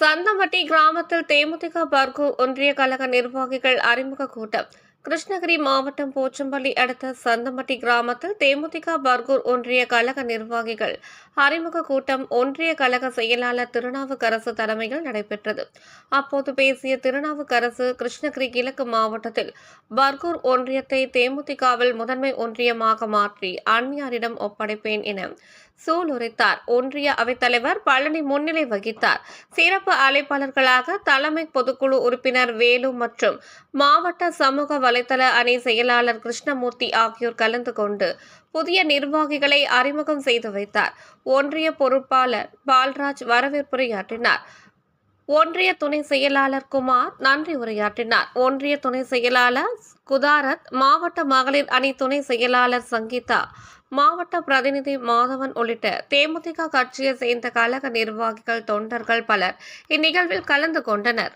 சந்தம்பட்டி கிராமத்தில் தேமுதிக பர்கூர் ஒன்றிய கழக நிர்வாகிகள் அறிமுக கூட்டம். கிருஷ்ணகிரி மாவட்டம் போச்சம்பள்ளி அடுத்த சந்தம்பட்டி கிராமத்தில் தேமுதிக பர்கூர் ஒன்றிய கழக நிர்வாகிகள் அறிமுக கூட்டம் ஒன்றிய கழக செயலாளர் திருநாவுக்கரசு தலைமையில் நடைபெற்றது. அப்போது பேசிய திருநாவுக்கரசு கிருஷ்ணகிரி கிழக்கு மாவட்டத்தில் பர்கூர் ஒன்றியத்தை தேமுதிகவில் முதன்மை ஒன்றியமாக மாற்றி அந்நியாரிடம் ஒப்படைப்பேன் என சூளுரைத்தார். ஒன்றிய அவைத்தலைவர் பழனி முன்னிலை வகித்தார். சிறப்பு அழைப்பாளர்களாக தலைமை பொதுக்குழு உறுப்பினர் வேலு மற்றும் மாவட்ட சமூக வலைதள அணி செயலாளர் கிருஷ்ணமூர்த்தி ஆகியோர் கலந்து கொண்டு புதிய நிர்வாகிகளை அறிமுகம் செய்து வைத்தார். ஒன்றிய பொறுப்பாளர் பால்ராஜ் வரவேற்புரையாற்றினார். ஒன்றிய துணை செயலாளர் குமார் நன்றி உரையாற்றினார். ஒன்றிய துணை செயலாளர் குதாரத் மாவட்ட மகளிர் அணி துணை செயலாளர் சங்கீதா மாவட்ட பிரதிநிதி மாதவன் உள்ளிட்ட தேமுதிக கட்சியை சேர்ந்த கழக நிர்வாகிகள் தொண்டர்கள் பலர் இந்நிகழ்வில் கலந்து கொண்டனர்.